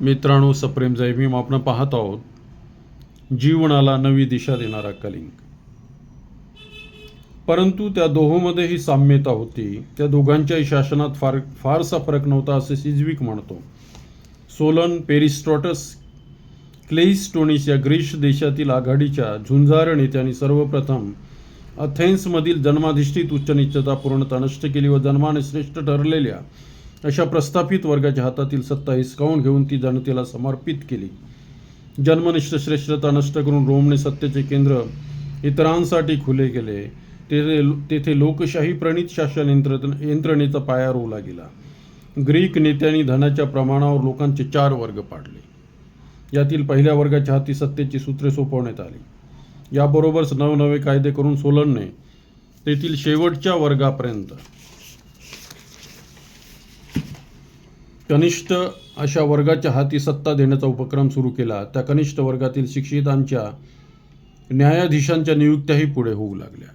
मित्रांनो सप्रेम मी आपण पाहत आहोत जीवनाला नवी दिशा देणारा कलिंग. परंतु त्या दोहोमध्येही साम्यता होती. त्या दोघांच्याही शासनात फार फारसा फरक नव्हता असे सिजविक म्हणतो. सोलन पेरिस्टॉटस क्लेइस्टोनिस या ग्रीस देशातील आघाडीच्या झुंजार नेत्यांनी सर्वप्रथम अथेन्समधील जन्माधिष्ठित उच्चनीचता पूर्णता नष्ट केली व जन्माने श्रेष्ठ ठरलेल्या अशा प्रस्थापित वर्गाच्या हातातील सत्ता हिसकावून घेऊन ती जनतेला समर्पित केली. जन्मनिष्ठ श्रेष्ठता नष्ट करून रोमने सत्तेचे केंद्र इतरांसाठी खुले केले. तेथे तेथे लोकशाही प्रणित शासन यंत्र यंत्रणेचा पाया रोवला गेला ग्रीक नेत्यांनी धनाच्या प्रमाणावर लोकांचे चार वर्ग पाडले. यातील पहिल्या वर्गाच्या हाती सत्तेची सूत्रे सोपवण्यात आली. याबरोबरच नवनवे कायदे करून सोलनने तेथील शेवटच्या वर्गापर्यंत कनिष्ठ अशा वर्गाच्या हाती सत्ता देण्याचा उपक्रम सुरू केला. त्या कनिष्ठ वर्गातील शिक्षितांच्या न्यायाधीशांच्या नियुक्त्याही पुढे होऊ लागल्या.